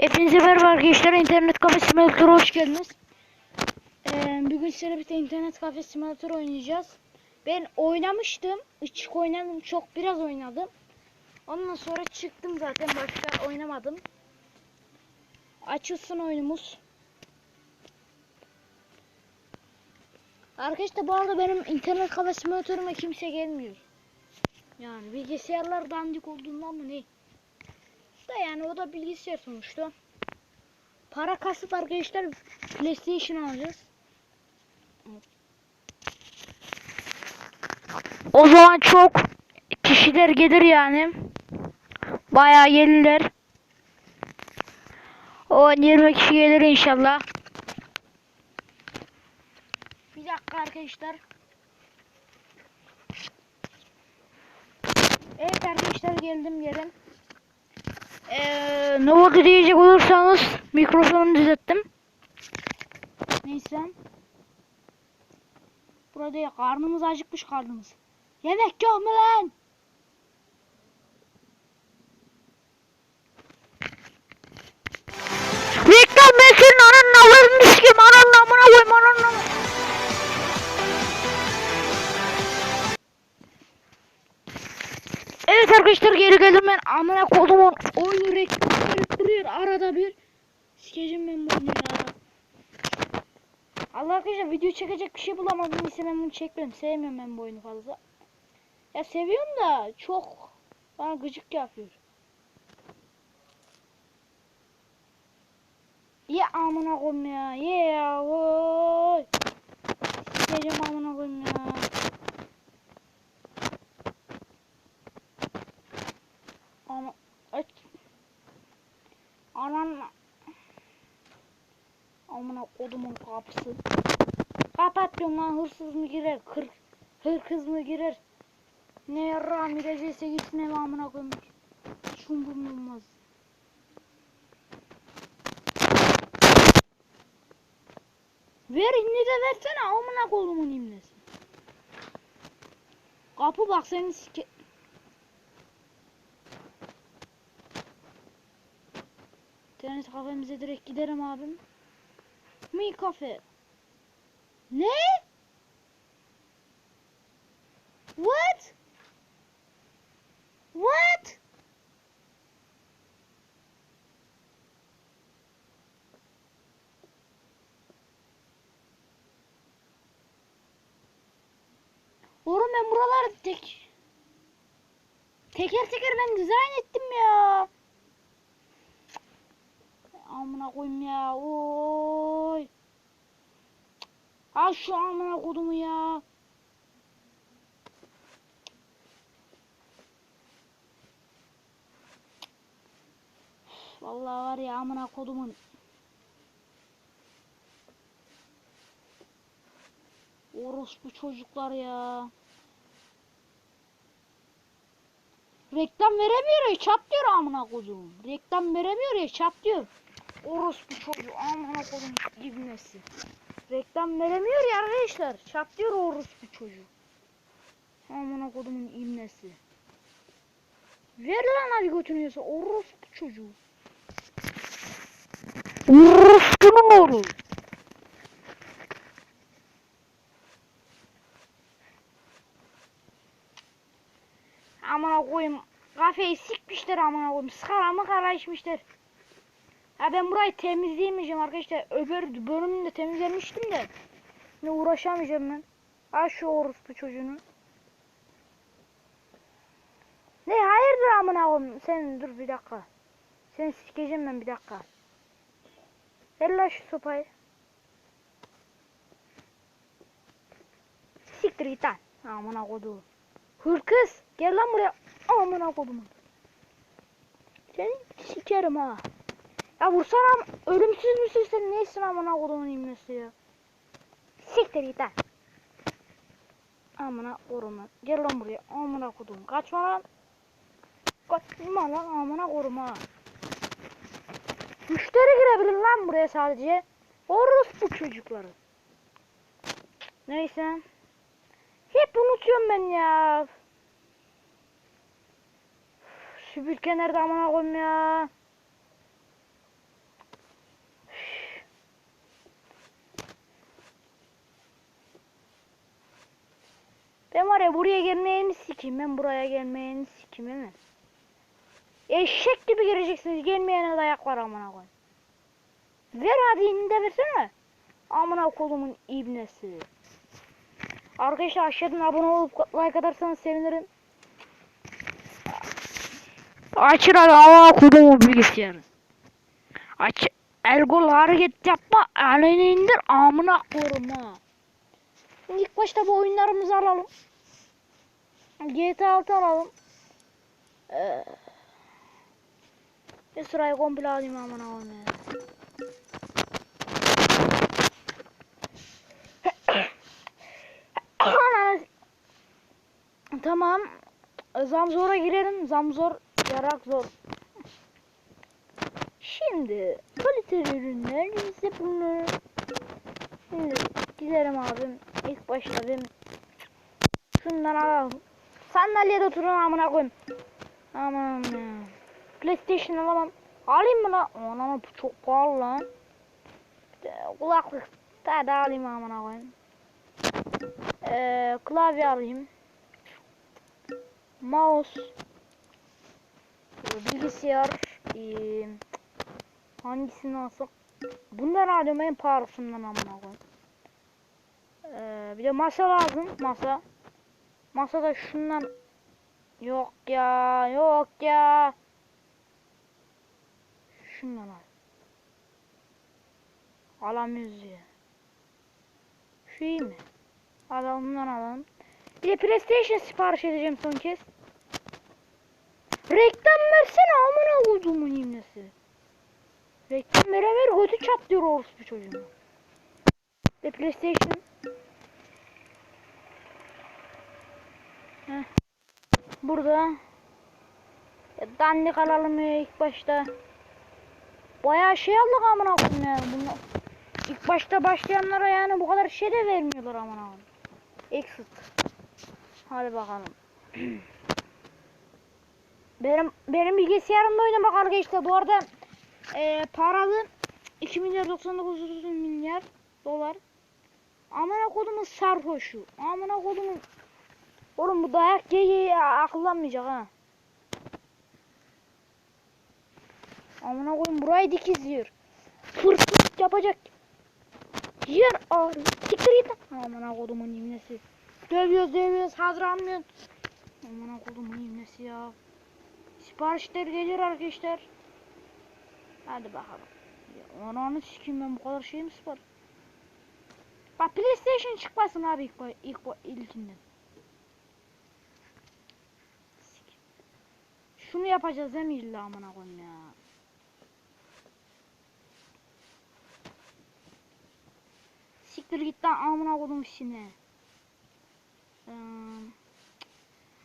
Hepinize merhaba arkadaşlar. İnternet kafe simülatörü hoş geldiniz. Ee, bugün sizlerle birlikte internet kafe simülatörü oynayacağız. Ben oynamıştım. Açık oynadım. Çok biraz oynadım. Ondan sonra çıktım zaten. Başka oynamadım. Açılsın oyunumuz. Arkadaşlar bu arada benim internet kafe simülatörüme kimse gelmiyor. Yani bilgisayarlar dandik olduğundan mı ne? Da yani o da bilgisayar sonuçta. Para kasıp arkadaşlar PlayStation alacağız. O zaman çok kişiler gelir yani. Bayağı gelirler. O 20 kişi gelir inşallah. Bir dakika arkadaşlar. Evet arkadaşlar geldim gelin. Ee, ne diyecek olursanız mikrofonu düzelttim. Neyse. Burada ya karnımız acıkmış karnımız. Yemek yok mu lan? Reklam senin ananın avlarını sikeyim. Ananın amına koyayım ananın. Evet arkadaşlar geri geldim ben. Amına kodumun oyunu reklam arada bir. Sikeceğim ben bunu ya. Allah arkadaşlar video çekecek bir şey bulamadım. İse ben bunu çekmem sevmiyorum ben bu oyunu fazla. Ya seviyorum da çok bana gıcık yapıyor. Ye amına koyayım ya ye ya oy Sikeceğim amına koyayım ya Ama aç. Anan Amına kodumun kapısı. Kapatıyorum lan hırsız mı girer? Kır, hırkız mı girer? Ne yarrağım girecekse gitsin eve amına koymuş. Hiç umurumda olmaz. Ver inni de versene amına kodumun imlesi. Kapı bak seni sike... İnternet kafemize direkt giderim abim. Mi kafe. Ne? What? What? Oğlum ben buraları tek teker teker ben dizayn ettim ya. Amına koyayım ya. Oy. Al şu amına kodumu ya. Vallahi var ya amına kodumun. Orospu çocuklar ya. Reklam veremiyor ya çat diyor amına kodum. Reklam veremiyor ya çat diyor. Orospu çocuğu amına kodum ibnesi. Reklam veremiyor ya arkadaşlar. Çat diyor orospu çocuğu. Amına kodumun ibnesi. Ver lan hadi götürüyorsa orospu çocuğu. Orospunun oğlu. Amına koyayım. Kafeyi sikmişler amına koyayım. Sıkaramı kara içmişler. Ya ben burayı temizleyemeyeceğim arkadaşlar. Öbür bölümünde temizlemiştim de. Ne uğraşamayacağım ben. Al şu orospu çocuğunu. Ne hayırdır amına koyayım. Sen dur bir dakika. Seni sikeceğim ben bir dakika. Ver lan şu sopayı. Siktir git lan. Amına koduğum. Hırkız. Gel lan buraya. Amına kodumun. Seni sikerim ha. Ya vursana ölümsüz müsün sen neysin amına kodumun imlesi ya. Siktir git lan. Amına koruma. Gel lan buraya. Amına kodum. Kaçma lan. Kaçma lan amına koruma. Müşteri girebilir lan buraya sadece. Orospu çocukları. Neyse. Hep unutuyorum ben ya. Süpürge nerede amına koyayım ya. Ben var ya buraya gelmeyeni sikeyim. Ben buraya gelmeyeni sikeyim değil mi? Eşek gibi gireceksiniz. Gelmeyene dayak var amına koy. Ver hadi indi versene. Amına kolumun ibnesi. Arkadaşlar aşağıdan abone olup like atarsanız sevinirim. Açın hadi amına kolumun bilgisayarı. Aç. Ergol hareket yapma. Elini indir amına koruma. İlk başta bu oyunlarımızı alalım. GTA 6 alalım. Ee, bir sırayı komple alayım aman aman ya. Tamam. Zamzor'a girelim. Zamzor yarak zor. Şimdi kaliteli ürünler ise bunu. Şimdi gidelim abim. İlk başta benim şundan alalım. Sandalyede oturun amına koyayım. Aman ya. PlayStation alamam. Alayım mı lan? Anam bu çok pahalı lan. Kulaklık daha da alayım amına koyayım. Ee, klavye alayım. Mouse. Bilgisayar. Ee, hangisini alsak? Bundan alıyorum en pahalısından amına koyayım. Ee, bir de masa lazım. Masa. Masa da şundan yok ya yok ya. Şundan al. Alamıyoruz ya. Şu iyi mi? Alalım bundan alalım. Bir de PlayStation sipariş edeceğim son kez. Reklam versene amına koyduğumun imnesi. Reklam vere ver götü çatlıyor orospu çocuğuna. Bir de PlayStation. Burada. Ya dandik alalım ya ilk başta. Bayağı şey aldık amına koyayım yani bunu. İlk başta başlayanlara yani bu kadar şey de vermiyorlar amına koyayım. Exit. Hadi bakalım. benim benim bilgisayarımda oynamak arkadaşlar bu arada e, paralı 2 milyar 99 milyar dolar. Amına kodumun sarhoşu. Amına kodumun Oğlum bu dayak ye ye akıllanmayacak ha. Amına koyayım burayı dikizliyor. Fırt fırt yapacak. Yer ağrıyor. Siktir git. Amına kodumun imnesi. Dövüyoruz dövüyoruz hazır almıyorsun. Amına kodumun imnesi ya. Siparişler geliyor arkadaşlar. Hadi bakalım. Ya, Ananı sikeyim ben bu kadar şey mi sipariş? Bak PlayStation çıkmasın abi ilk, ilk ba- ilkinden. Şunu yapacağız mi illa amına koyayım ya. Siktir git lan amına koydum işine. Ee,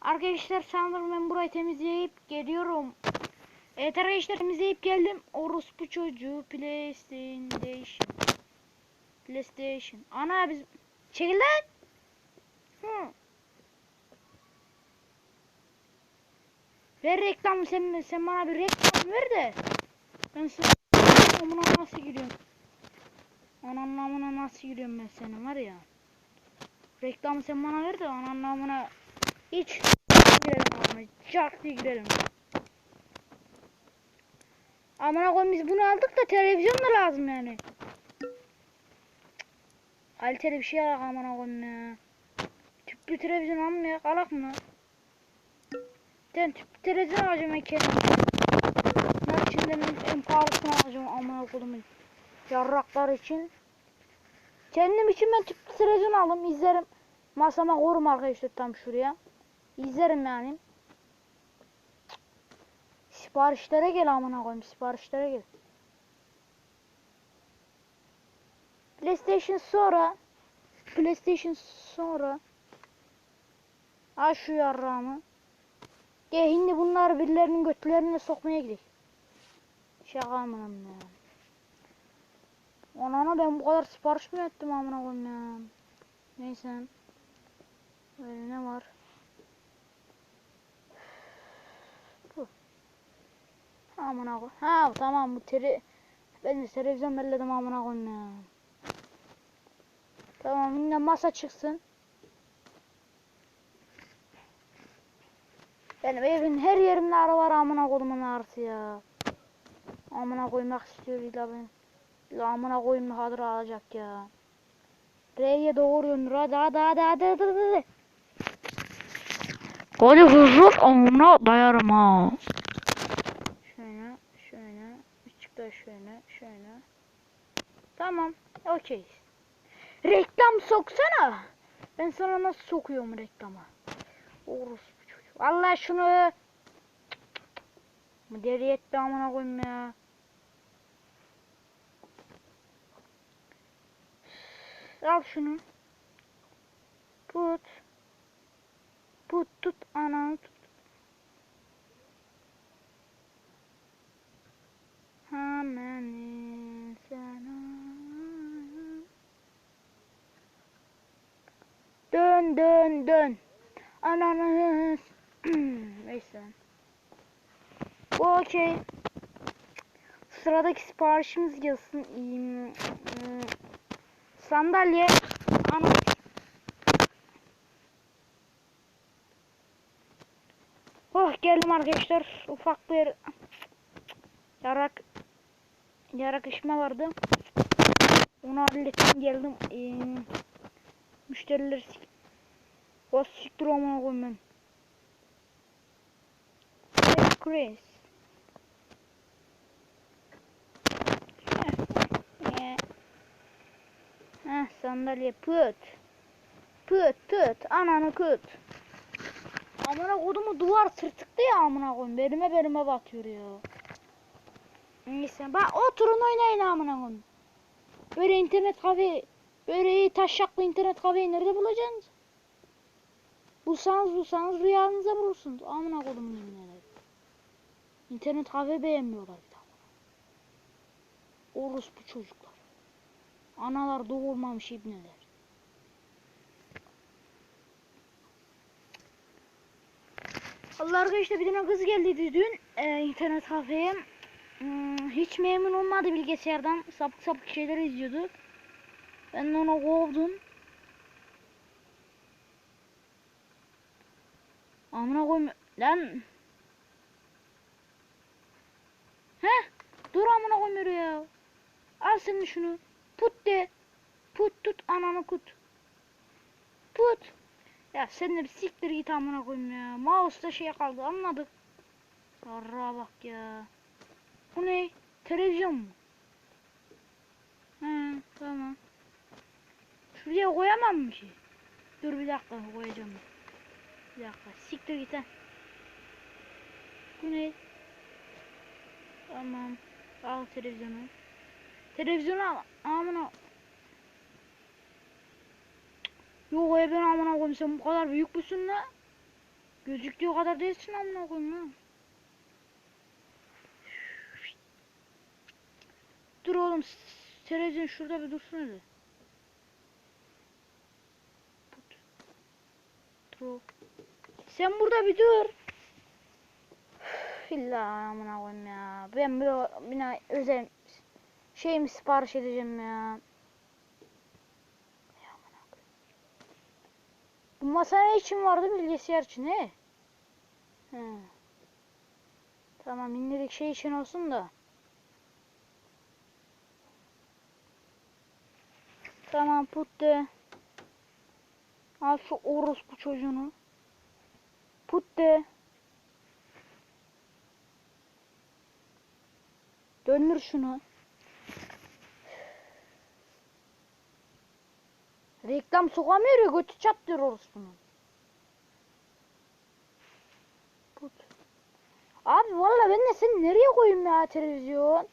arkadaşlar sanırım ben burayı temizleyip geliyorum. Evet arkadaşlar temizleyip geldim. Orospu çocuğu PlayStation. PlayStation. Ana biz çekil lan. Hı. Ver reklam sen sen bana bir reklam ver de. Ben sana nasıl giriyorum? Ananın amına nasıl giriyorum ben senin var ya. Reklamı sen bana ver de ananın amına hiç girelim amına. Çak diye girelim. Amına koyayım biz bunu aldık da televizyon da lazım yani. Kaliteli bir şey alak amına koyayım ya. Tüplü televizyon almayak alak mı? Ben televizyon alacağım ben kendim. Bunlar içinden en, en pahalısını alacağım amına koyayım. Yarraklar için. Kendim için ben tüplü televizyon aldım izlerim. Masama korum arkadaşlar tam şuraya. İzlerim yani. Siparişlere gel amına koyayım siparişlere gel. PlayStation sonra PlayStation sonra Al şu yarrağımı. Gel şimdi bunlar birilerinin götlerine sokmaya gidelim. Şaka amınım ya. Anana ben bu kadar sipariş mi ettim amına koyayım ya. Neyse. Böyle ne var? Bu. Amına koy. Ha tamam bu teri ben de televizyon belledim amına koyayım ya. Tamam yine masa çıksın. Benim evin her yerinde arı var amına kodumun arısı ya. Amına koymak istiyor illa ben. İlla amına koyayım hadır alacak ya. R'ye doğru yönür hadi hadi hadi hadi hadi hadi. Hadi hızlı amına dayarım ha. Şöyle şöyle. Küçük da şöyle şöyle. Tamam okey. Reklam soksana. Ben sana nasıl sokuyorum reklama? Orospu Allah şunu. Deri etti amına koyayım ya. Al şunu. Put. Put tut ananı tut. Hemen sana. Dön dön dön. Ananı. Neyse. Bu okey. Sıradaki siparişimiz gelsin. Sandalye. Ana. Oh geldim arkadaşlar. Ufak bir yarak yarak işime vardı. Onu hallettim geldim. Ee, müşteriler o siktir amına koyayım ben. Chris. Heh, sandalye pıt. Pıt tıt ananı kıt. Amına kodumu duvar tırtıktı ya amına koyayım. Belime belime batıyor ya. Neyse bak oturun oynayın amına koyayım. Böyle internet kafe böyle iyi taşaklı internet kafeyi nerede bulacaksınız? Bulsanız bulsanız rüyanıza bulursunuz. Amına kodumun neler. İnternet kafe beğenmiyorlar bir daha. Orospu çocuklar. Analar doğurmamış ibneler. Allah arkadaşlar bir tane kız geldi dün e, internet kafeye. Hmm, hiç memnun olmadı bilgisayardan. Sapık sapık şeyler izliyordu. Ben de onu kovdum. Amına koyayım lan. Heh, dur amına koyayım ya. Al sen de şunu. Put de. Put tut ananı kut. Put. Ya sen de bir siktir git amına koyayım ya. Mouse'da şey kaldı anladık. Yarrağa bak ya. Bu ne? Televizyon mu? He tamam. Şuraya koyamam mı şey? Dur bir dakika koyacağım. Bir dakika siktir git ha. Bu ne? Tamam. Al televizyonu. Televizyonu al. Amına. Yok ya ben amına koyayım sen bu kadar büyük müsün la? Gözüktüğü kadar değilsin amına koyayım lan. Dur oğlum televizyon şurada bir dursun hadi. Dur. Sen burada bir dur. Üf, İlla amına koyayım ya. Ben bir bina özel şey mi sipariş edeceğim ya. Bu masa ne için vardı bilgisayar için he? He. Tamam indirik şey için olsun da. Tamam putte. Al şu orospu çocuğunu. Putte. Döndür şunu. Reklam sokamıyor ya götü çatlıyor orospunun. Put. Abi valla ben de seni nereye koyayım ya televizyon?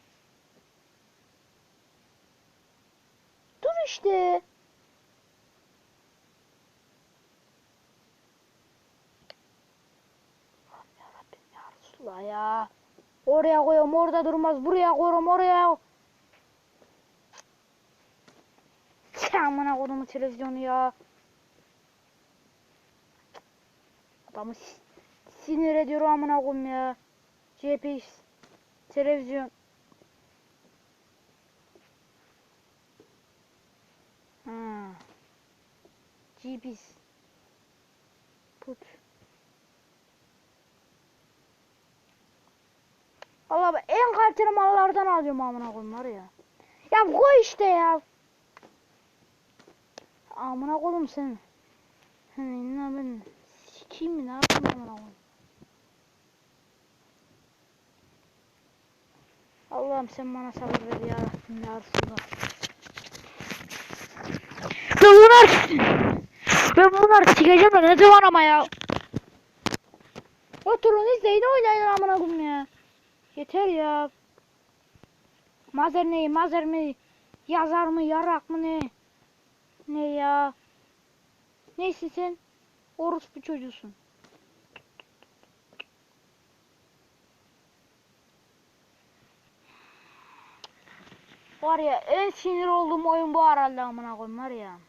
Dur işte. Allah'ım yarabbim ya Resulallah ya. Oraya koyuyorum orada durmaz. Buraya koyuyorum oraya. Amına kodumu televizyonu ya. Adamı si- sinir ediyor amına koyayım ya. GPS televizyon. Ha. GPS. Allah en kaliteli mallardan alıyorum amına koyayım var ya. Ya koy işte ya. Amına koydum seni. Hani ne ben sikeyim mi ne yapayım amına koyayım. Allah'ım sen bana sabır ver ya Rabbim ya Resulallah. Ben bunlar ben bunları sikeceğim ne zaman ama ya. Oturun izleyin oynayın amına koyayım ya. Yeter ya. Mazer ne? Mazer mi? Yazar mı? Yarak mı ne? Ne ya? Neyse sen? Orospu çocuğusun. Var ya en sinir olduğum oyun bu herhalde amına koyayım var ya.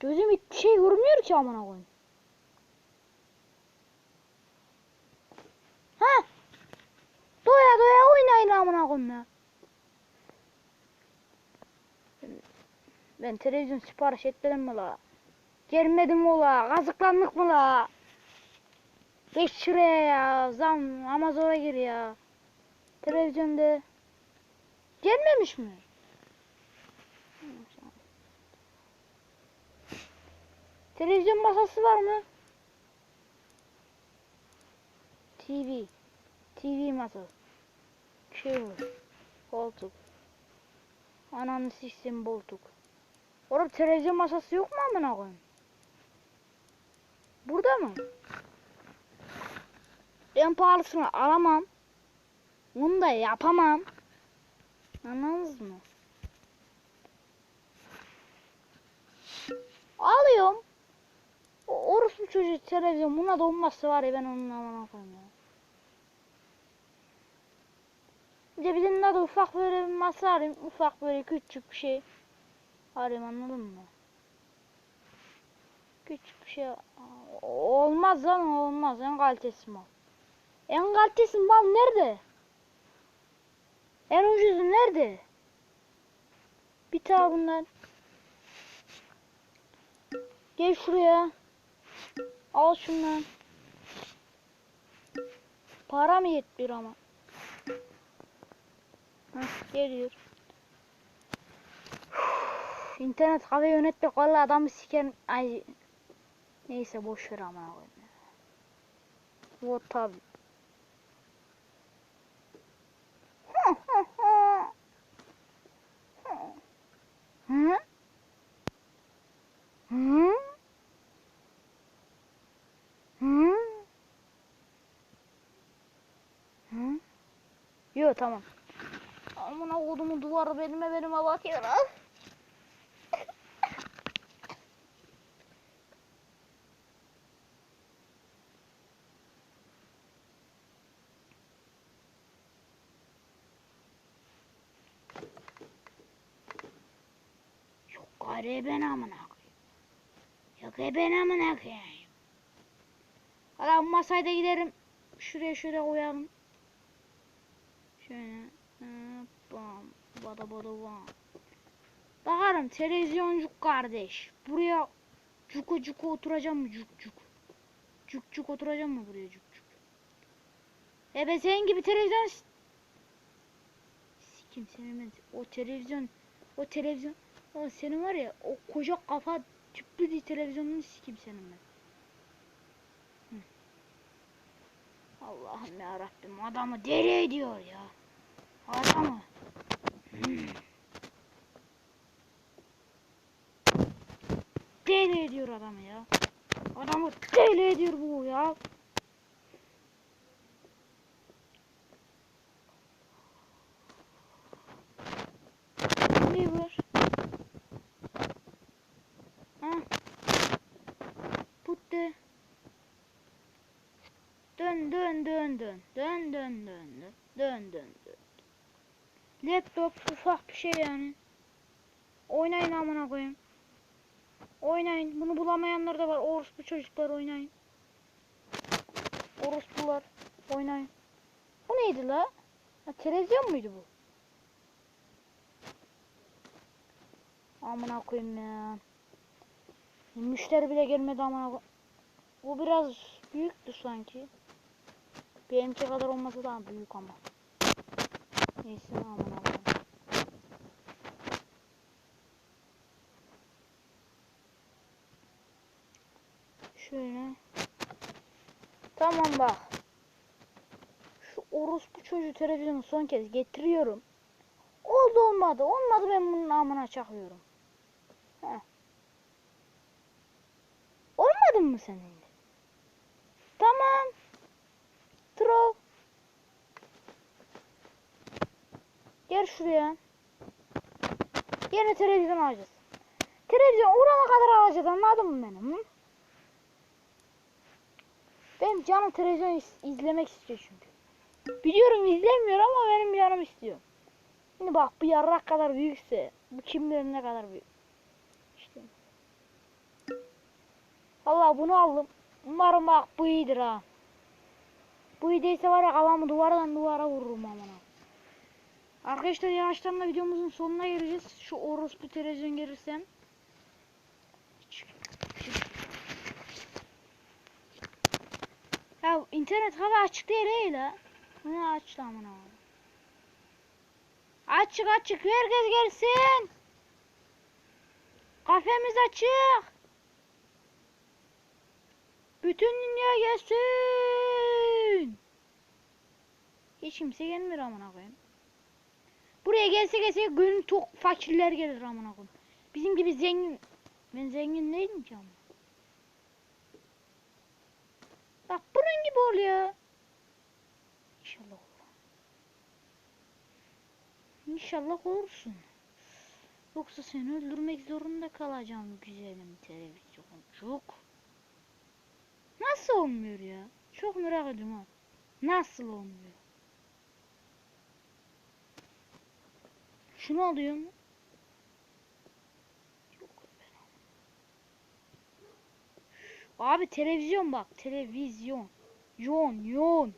Gözüm hiçbir şey görmüyor ki amına koyayım. Ha? Doya doya oynayın amına koyayım ya. Ben televizyon sipariş etmedim mi la? Gelmedim mi la? Kazıklandık mı la? Geç şuraya ya. Zam Amazon'a gir ya. Televizyonda. Gelmemiş mi? Televizyon masası var mı? TV. TV masası. Var. Koltuk. Ananı siksin koltuk. Oğlum televizyon masası yok mu amına koyayım? Burada mı? En pahalısını alamam. Bunu da yapamam. Anladınız mı? Alıyorum. Orospu çocuğu televizyon buna da olmazsa var ya ben onun amına koyayım ya. Bir de birinin adı ufak böyle bir masa arayayım. Ufak böyle küçük bir şey. Arayayım anladın mı? Küçük bir şey. Olmaz lan olmaz. En kalitesi mal. En kalitesi mal nerede? En ucuzu nerede? Bir tane bundan. Gel şuraya. Al şundan. Para mı yetmiyor ama? Heh, geliyor. İnternet kafe yönetmek valla adamı siker. Ay. Neyse boş ver ya. Bu tabi. Hı? Hı? Hı? Yo tamam. Amına kodumun duvarı benime benime bakıyor ha. Yok gari ben amına koyayım. Yok ben amına koyayım. Bu masaya giderim. Şuraya şuraya koyalım. Şöyle. Bam. Bada bada bam. Bakarım televizyoncuk kardeş. Buraya cuku cuku oturacağım mı cuk cuk? Cuk cuk oturacağım mı buraya cuk cuk? E ben senin gibi televizyon... Sikim senin ben... O televizyon... O televizyon... O senin var ya o koca kafa tüplü bir televizyonunu sikim senin ben. Hı. Allah'ım ya Rabbim adamı deli ediyor ya. Adamı. Hmm. Deli ediyor adamı ya. Adamı deli ediyor bu ya. Ne var? Ha? Putte. Dön dön dön dön. Dön dön dön dön. Dön dön dön. Laptop ufak bir şey yani. Oynayın amına koyayım. Oynayın. Bunu bulamayanlar da var. Orospu çocuklar oynayın. Orospular oynayın. Bu neydi la? Ha, televizyon muydu bu? Amına koyayım ya. Müşteri bile gelmedi ama bu biraz büyüktü sanki. Benimki kadar olmasa daha büyük ama. Neyse aman Allah'ım. Şöyle. Tamam bak. Şu orospu çocuğu televizyonu son kez getiriyorum. Oldu olmadı. Olmadı ben bunun amına çakıyorum. Heh. Olmadı mı senin? Tamam. Troll. Gel şuraya. Yine televizyon alacağız. Televizyon uğrana kadar alacağız anladın mı benim? Hı? Benim canım televizyon is- izlemek istiyor çünkü. Biliyorum izlemiyor ama benim canım istiyor. Şimdi bak bu yarrak kadar büyükse bu kim bilir ne kadar büyük. İşte. Vallahi bunu aldım. Umarım bak bu iyidir ha. Bu iyi değilse var ya kafamı duvardan duvara vururum amına. Arkadaşlar yavaştan da videomuzun sonuna geleceğiz. Şu orospu televizyon gelirsem. Ya internet hava açık değil he la. Ne açtı amına. Açık açık herkes gelsin. Kafemiz açık. Bütün dünya gelsin. Hiç kimse gelmiyor amına koyayım. Buraya gelse gelse gönül tok fakirler gelir amına koyayım. Bizim gibi zengin ben zengin değilim ki ama. Bak bunun gibi oluyor. İnşallah olur. İnşallah olursun. Yoksa seni öldürmek zorunda kalacağım güzelim televizyonculuk. Nasıl olmuyor ya? Çok merak ediyorum ha. Nasıl olmuyor? Şunu alıyorum. Abi televizyon bak. Televizyon. Yon yon.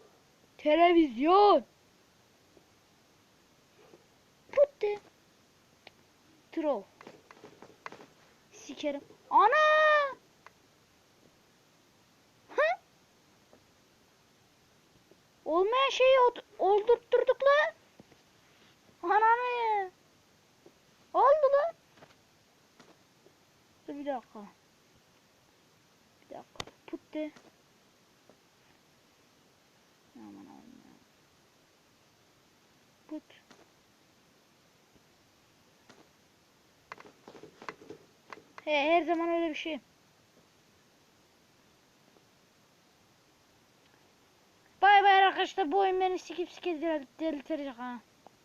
Televizyon. Putte. Troll. Sikerim. Ana! Hı? Olmayan şeyi oldurtturduk la. Ananı. Oldu lan. Dur bir dakika. Bir dakika. Putte. Aman Allah'ım. Put. He her zaman öyle bir şey. Bay bay arkadaşlar bu oyun beni sikip sikip delirtecek ha.